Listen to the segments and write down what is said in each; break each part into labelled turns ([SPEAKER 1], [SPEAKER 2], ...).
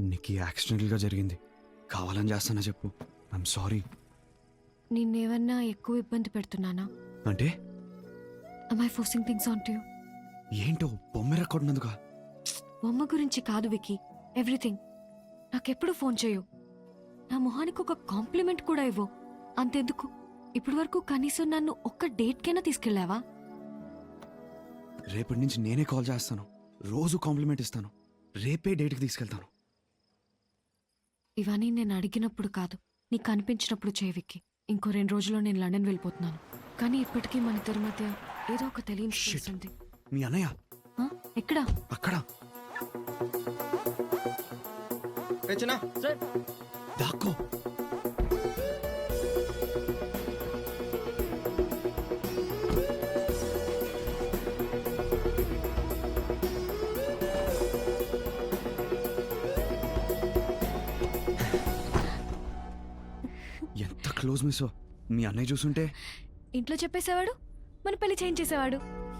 [SPEAKER 1] నీకు యాక్సిడెంటల్గా జరిగింది. కావాలని చేస్తానా చెప్పు. ఐఎమ్ సారీ
[SPEAKER 2] నిన్నేమన్నా ఎక్కువ ఇబ్బంది పెడుతున్నానా?
[SPEAKER 1] అంటే?
[SPEAKER 2] I forcing things on to you
[SPEAKER 1] ఏంటో బొమ్మెర కొట్టినందుక
[SPEAKER 2] బొమ్మ గురించి కాదు వికి ఎవ్రీథింగ్ నాకెప్పుడు ఫోన్ చేయు. నా మొహానికి ఒక కాంప్లిమెంట్ కూడా ఇవ్వు. అంతెందుకు? ఇప్పటి వరకు కనీసం నన్ను ఒక్క డేట్కైనా తీసుకెళ్ళావా?
[SPEAKER 1] రేపటి నుంచి నేనే కాల్ చేస్తాను. రోజు కాంప్లిమెంట్ ఇస్తాను. రేపే డేట్కి తీసుకెళ్తాను.
[SPEAKER 2] ఇవన్నీ నేను అడిగినప్పుడు కాదు నీకు అనిపించినప్పుడు చేయి విక్కి. ఇంకో రెండు రోజుల్లో నేను లండన్ వెళ్ళిపోతున్నాను. కానీ ఇప్పటికీ మన ఇద్దరి మధ్య ఏదో ఒక తెలియని
[SPEAKER 1] మీ అన్నయ్య?
[SPEAKER 2] ఎక్కడా?
[SPEAKER 1] అక్కడ. దాక్కో. Close miss. మీ అన్నయ్య చూసుంటే?
[SPEAKER 2] ఇంట్లో చెప్పేసేవాడు? మన పెళ్ళి చేయించేసేవాడు?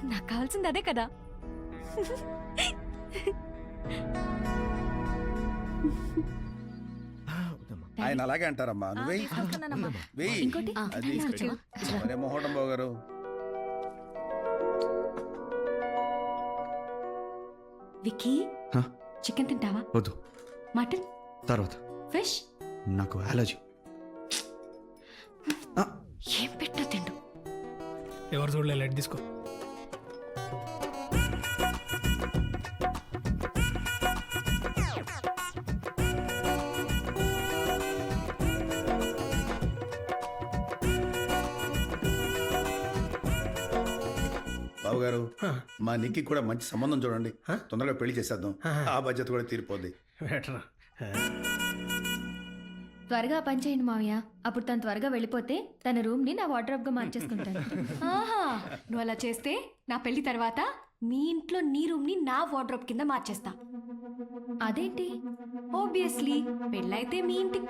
[SPEAKER 2] నాకు కావాల్సింది అదే కదా.
[SPEAKER 3] ఆయన అలాగే అంటారమ్మా. నువ్వే? వెయ్యి అది
[SPEAKER 2] విక్కీ?
[SPEAKER 1] హ?
[SPEAKER 2] చికెన్ తింటావా?
[SPEAKER 1] వద్దు.
[SPEAKER 2] మటన్?
[SPEAKER 1] తర్వాత.
[SPEAKER 2] ఫిష్
[SPEAKER 1] నాకు అలర్జీ
[SPEAKER 2] ఏం పెట్టా తిండు.
[SPEAKER 4] ఎవరు చూడలే లైట్ తీసుకో.
[SPEAKER 3] బాబు గారు
[SPEAKER 4] హ,
[SPEAKER 3] మా నిక్కి కూడా మంచి సంబంధం చూడండి? తొందరగా పెళ్ళి చేసేద్దాం.
[SPEAKER 4] హ.
[SPEAKER 3] ఆ బాధ్యత కూడా తీరిపోద్ది.
[SPEAKER 4] బెటరా
[SPEAKER 5] త్వరగా పని చేయండి మావయ్య. అప్పుడు తను త్వరగా వెళ్ళిపోతే తన రూమ్ని నా వార్డ్రోబ్గా మార్చేసుకుంటాను.
[SPEAKER 2] ఆహా నువ్వు అలా చేస్తే నా పెళ్ళి తర్వాత మీ ఇంట్లో నీ రూమ్ని నా వార్డ్రోబ్ కింద మార్చేస్తా.
[SPEAKER 5] అదేంటి?
[SPEAKER 2] ఓబియస్లీ పెళ్ళైతే మీ ఇంటి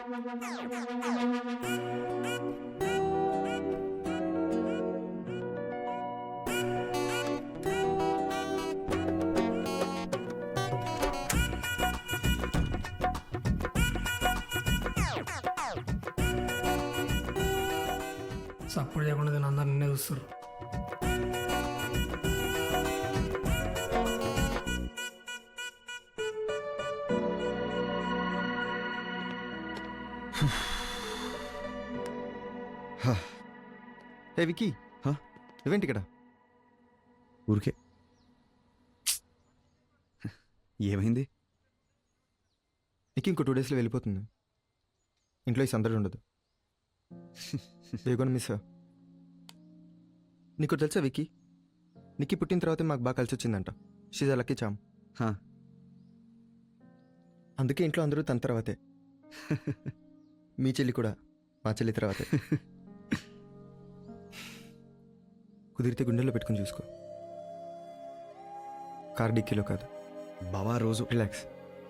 [SPEAKER 4] సపోర్ట్ చేయకుండా నేను అందరు నిన్నే చూస్తారు
[SPEAKER 6] హే. వికీ
[SPEAKER 1] హ?
[SPEAKER 6] నువ్వేంటి ఇక్కడ
[SPEAKER 1] ఊరికే. ఏమైంది?
[SPEAKER 6] నీకు ఇంకో టూ డేస్లో వెళ్ళిపోతుంది. ఇంట్లో ఈ సందడి ఉండదు. వేగొని మిస్. నీకు తెలుసా వికీ నీకు పుట్టిన తర్వాతే మాకు బాగా కలిసి వచ్చిందంట. She's lucky charm. అందుకే ఇంట్లో అందరూ తన తర్వాతే. మీ చెల్లి కూడా మా చెల్లి తర్వాతే. కుదిరితే గుండెల్లో పెట్టుకుని చూసుకో. కార్ డిక్కీలో కాదు.
[SPEAKER 1] బావా రోజు.
[SPEAKER 6] రిలాక్స్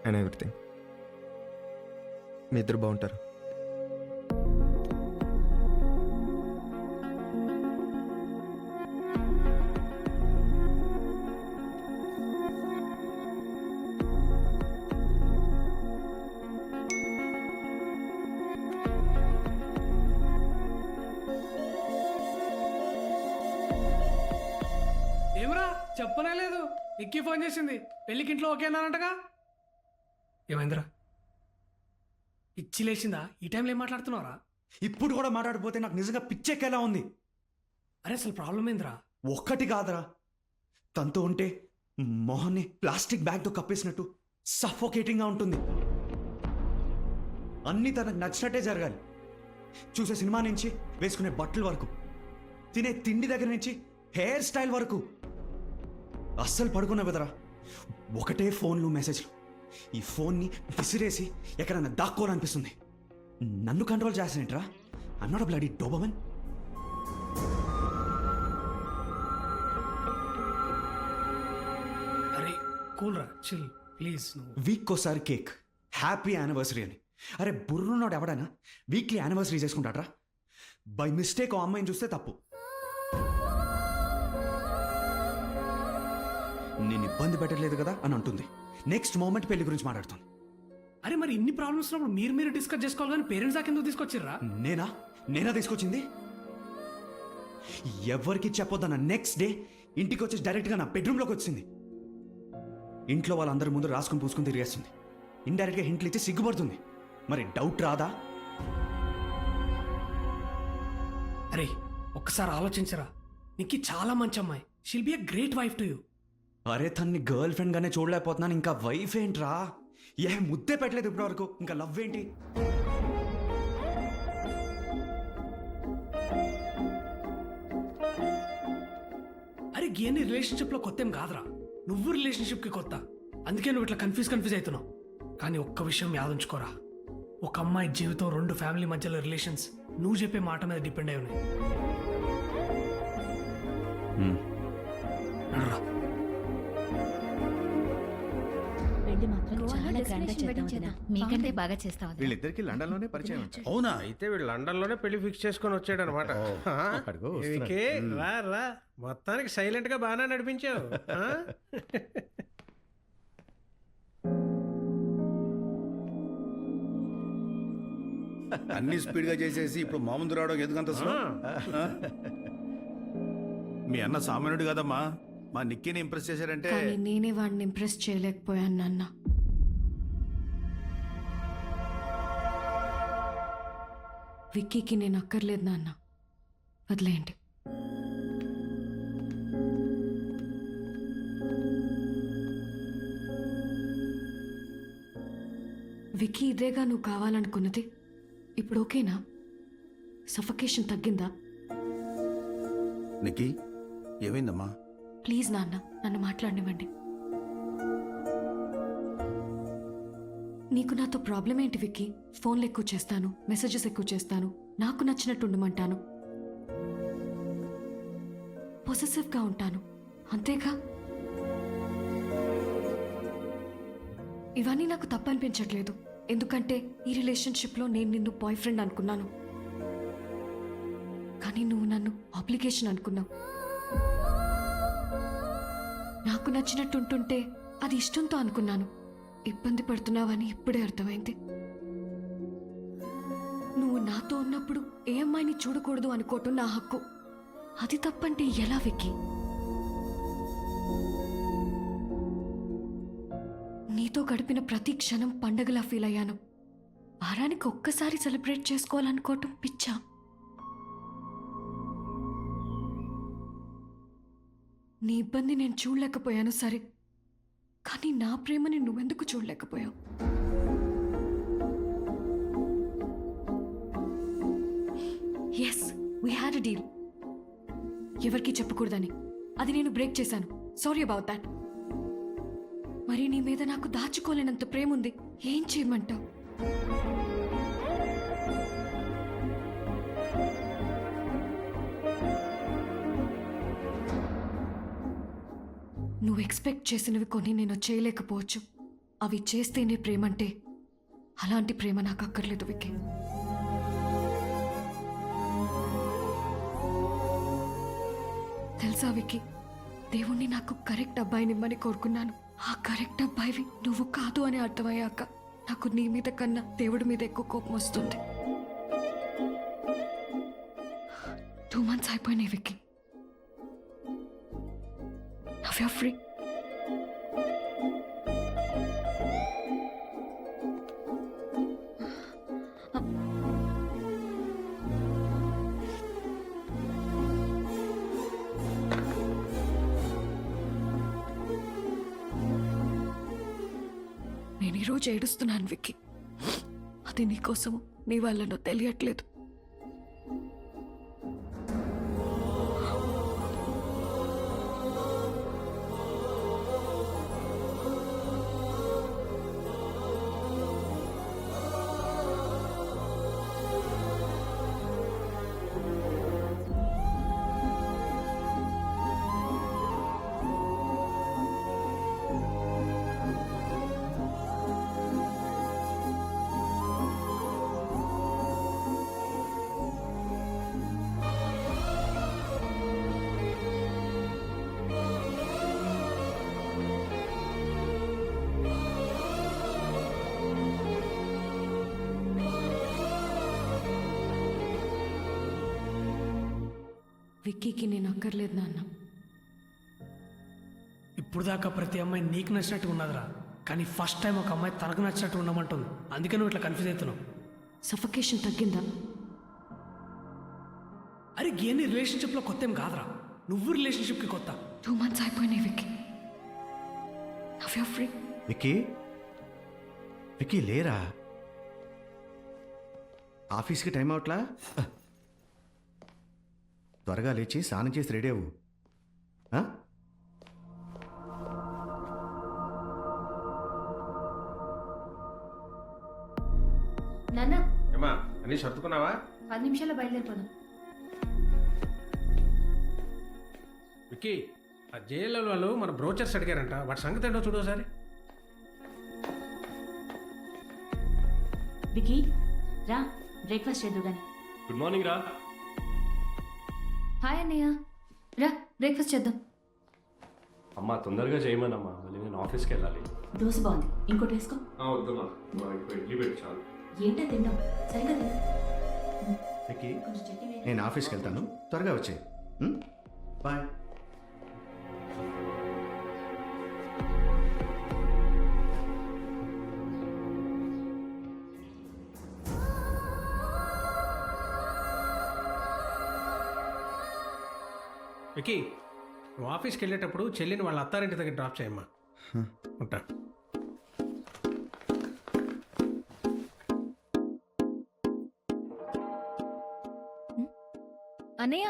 [SPEAKER 6] అండ్ ఎవ్రీథింగ్ మీ ఇద్దరు బాగుంటారు.
[SPEAKER 4] చెప్పనే లేదు? ఎక్కి ఫోన్ చేసింది. పెళ్ళికి ఇంట్లో ఓకే అన్నారంటగా? ఏమైందిరా ఇచ్చి లేచిందా ఈ టైంలో ఏం మాట్లాడుతున్నావురా?
[SPEAKER 1] ఇప్పుడు కూడా మాట్లాడిపోతే నాకు నిజంగా పిచ్చెక్కేలా ఉంది.
[SPEAKER 4] అరే అసలు ప్రాబ్లం ఏందిరా?
[SPEAKER 1] ఒక్కటి కాదురా. తనతో ఉంటే మొహాన్ని ప్లాస్టిక్ బ్యాగ్తో కప్పేసినట్టు సఫోకేటింగ్గా ఉంటుంది. అన్నీ తనకు నచ్చినట్టే జరగాలి. చూసే సినిమా నుంచి వేసుకునే బట్టల వరకు తినే తిండి దగ్గర నుంచి హెయిర్ స్టైల్ వరకు అస్సలు పడుకున్నా కదరా. ఒకటే ఫోన్లు మెసేజ్లు. ఈ ఫోన్ని విసిరేసి ఎక్కడన్నా దాక్కోవాలనిపిస్తుంది. నన్ను కంట్రోల్ చేస్తానేట్రా అన్నాడు బ్లడీ డోబమన్
[SPEAKER 4] అరే కూల్ రా చిల్ ప్లీజ్
[SPEAKER 1] వీక్ ఒకసారి కేక్. హ్యాపీ యానివర్సరీ అని. అరే బుర్రున్నాడు ఎవడైనా వీక్లీ యానివర్సరీ చేసుకుంటాడ్రా? బై మిస్టేక్ ఆ అమ్మాయిని చూస్తే తప్పు. నేను ఇబ్బంది పెట్టలేదు కదా అని అంటుంది. నెక్స్ట్ మూమెంట్ పెళ్ళి గురించి మాట్లాడుతాను.
[SPEAKER 4] అరే మరి ఇన్ని ప్రాబ్లమ్స్ ఉన్నప్పుడు మీరు మీరు డిస్కస్ చేసుకోవాలి కానీ పేరెంట్స్ దాకా ఎందుకు తీసుకొచ్చిర్రా?
[SPEAKER 1] నేనా? నేనా తీసుకొచ్చింది? ఎవరికి చెప్పొద్దన్న నెక్స్ట్ డే ఇంటికి వచ్చి డైరెక్ట్గా నా బెడ్రూమ్లోకి వచ్చింది. ఇంట్లో వాళ్ళందరి ముందు రాసుకుని పూసుకుని తిరిగేస్తుంది. ఇండైరెక్ట్గా హింట్లు ఇచ్చి సిగ్గుపడుతుంది. మరి డౌట్ రాదా?
[SPEAKER 4] అరే ఒక్కసారి ఆలోచించరా. నీకు చాలా మంచి అమ్మాయి. She'll be a great wife to you
[SPEAKER 1] అరే తన్ని గర్ల్ ఫ్రెండ్ గానే చూడలేకపోతున్నాను. ఇంకా వైఫ్ ఏంట్రా? ఏ ముద్దే పెట్టలేదు ఇప్పటివరకు. ఇంకా లవ్ ఏంటి?
[SPEAKER 4] అరే గీయని రిలేషన్షిప్లో కొత్త ఏం కాదురా. నువ్వు రిలేషన్షిప్కి కొత్త. అందుకే నువ్వు ఇట్లా కన్ఫ్యూజ్ కన్ఫ్యూజ్ అవుతున్నావు. కానీ ఒక్క విషయం యాదుంచుకోరా ఒక అమ్మాయి జీవితం రెండు ఫ్యామిలీ మధ్యలో రిలేషన్స్ నువ్వు చెప్పే మాట మీద డిపెండ్ అయి ఉన్నాయి.
[SPEAKER 5] చాలా గ్రాండ్ చేద్దాం. మీకంటే. బాగా చేస్తాం.
[SPEAKER 7] వీళ్ళిద్దరికి లండన్లోనే పరిచయం
[SPEAKER 3] అవునా?
[SPEAKER 8] అయితే వీడు లండన్లోనే పెళ్ళి ఫిక్స్ చేసుకొని వచ్చాడు అనమాట. రా రా. మొత్తానికి సైలెంట్గా బాగానే నడిపించావు?
[SPEAKER 3] అన్ని స్పీడ్గా చేసేసి ఇప్పుడు మా ముందు రావడం ఎందుకంత? మీ అన్న సామాన్యుడు కదమ్మా. మా నిక్కీని ఇంప్రెస్ చేశారంటే
[SPEAKER 2] నేనే వాడిని ఇంప్రెస్ చేయలేకపోయాను నాన్న. విక్కీకి నేను అక్కర్లేదు నాన్న. వదిలేయండి. విక్కీ ఇదేగా నువ్వు కావాలనుకున్నది? ఇప్పుడు ఓకేనా? సఫకేషన్ తగ్గిందా?
[SPEAKER 3] నిక్కీ ఏమైందమ్మా?
[SPEAKER 2] ప్లీజ్ నాన్న నన్ను మాట్లాడనివ్వండి. నీకు నాతో ప్రాబ్లం ఏంటి విక్కీ? ఫోన్లు ఎక్కువ చేస్తాను మెసేజెస్ ఎక్కువ చేస్తాను నాకు నచ్చినట్టు ఉండమంటాను. పొసెసివ్గా ఉంటాను అంతేగా? ఇవన్నీ నాకు తప్పనిపించట్లేదు ఎందుకంటే ఈ రిలేషన్షిప్లో నేను నిన్ను బాయ్ ఫ్రెండ్ అనుకున్నాను. కానీ నువ్వు నన్ను అప్లికేషన్ అనుకున్నావు. నాకు నచ్చినట్టుంటుంటే అది ఇష్టంతో అనుకున్నాను. ఇబ్బంది పడుతున్నావని ఇప్పుడే అర్థమైంది. నువ్వు నాతో ఉన్నప్పుడు ఏ అమ్మాయిని చూడకూడదు అనుకోవటం నా హక్కు. అది తప్పంటే ఎలా వెక్కి? నీతో గడిపిన ప్రతి క్షణం పండగలా ఫీల్ అయ్యాను. వారానికి ఒక్కసారి సెలబ్రేట్ చేసుకోవాలనుకోవటం పిచ్చా. నీ ఇబ్బంది నేను చూడలేకపోయాను సరే. కానీ నా ప్రేమని నువ్వెందుకు చూడలేకపోయావు? As we had a deal ఎవరికి చెప్పకూడదని. అది నేను బ్రేక్ చేశాను. సారీ అబౌట్ దాట్ మరి నీ మీద నాకు దాచుకోలేనంత ప్రేమ ఉంది ఏం చేయమంటావు? నువ్వు ఎక్స్పెక్ట్ చేసినవి కొన్ని నేను చేయలేకపోవచ్చు. అవి చేస్తేనే ప్రేమ అంటే అలాంటి ప్రేమ నాకు అక్కర్లేదు వికే తెలుసా వికి దేవుణ్ణి నాకు కరెక్ట్ అబ్బాయినిమ్మని కోరుకున్నాను. ఆ కరెక్ట్ అబ్బాయివి నువ్వు కాదు అని అర్థమయ్యాక నాకు నీ మీద కన్నా దేవుడి మీద ఎక్కువ కోపం వస్తుంది. టూ మంత్స్ అయిపోయినాయి విక్కీ. Now ఫ్రీ రోజు ఏడుస్తున్నాను విక్కీ. అది నీకోసం నీ వాళ్ళనో తెలియట్లేదు. విక్కీకి నేను అక్కర్లేదు నాన్న.
[SPEAKER 4] ఇప్పుడు దాకా ప్రతి అమ్మాయి నీకు నచ్చినట్టు ఉన్నదిరా. కానీ ఫస్ట్ టైం ఒక అమ్మాయి తనకు నచ్చినట్టు ఉండమంటుంది. అందుకే నువ్వు ఇట్లా కన్ఫ్యూజ్ అవుతున్నావు.
[SPEAKER 2] సఫకేషన్ తగ్గిందా?
[SPEAKER 4] అరే గేని రిలేషన్షిప్లో కొత్త ఏం కాదురా. నువ్వు రిలేషన్షిప్కి కొత్త.
[SPEAKER 2] టూ మంత్స్ అయిపోయినాయి Vicky. Now you free
[SPEAKER 7] Vicky? Vicky లేరా? ఆఫీస్కి టైం అవట్లా? త్వరగా లేచి స్నానం చేసి రెడీ అవ్వు?
[SPEAKER 5] నాన్న.
[SPEAKER 8] ఏమా అన్ని సర్దుకున్నావా?
[SPEAKER 5] పది నిమిషాల్లో బయలుదేరిపోదాం.
[SPEAKER 8] విక్కీ ఆ జేఎల్ఎల్ వాళ్ళు మన బ్రోచర్స్ అడిగారంట. వాటి సంగతి ఏంటో చూడు ఒకసారి.
[SPEAKER 9] వికీ రా బ్రేక్ఫాస్ట్ చేద్దు
[SPEAKER 10] గుడ్ మార్నింగ్ రా.
[SPEAKER 5] హాయ్ అన్నయ్య. రా బ్రేక్ఫాస్ట్ చేద్దాం.
[SPEAKER 10] అమ్మా తొందరగా చేయమనమ్మా. మళ్ళీ నేను ఆఫీస్కి వెళ్ళాలి.
[SPEAKER 9] దోశ బాగుంది. ఇంకోటి వేసుకో.
[SPEAKER 10] వద్దమ్మా ఇడ్లీ పెట్టి చాలు.
[SPEAKER 9] ఏంటో తిందాం. సరిగా తిను.
[SPEAKER 7] విక్కీ
[SPEAKER 9] కొంచెం చట్నీ వేయి.
[SPEAKER 7] నేను ఆఫీస్కి వెళ్తాను. త్వరగా వచ్చే బాయ్.
[SPEAKER 8] వికీ నువ్వు ఆఫీస్కి వెళ్ళేటప్పుడు చెల్లిని వాళ్ళ అత్తారింటి దగ్గర డ్రాప్ చేయమ్మా. ఉంటా.
[SPEAKER 5] అన్నయ్య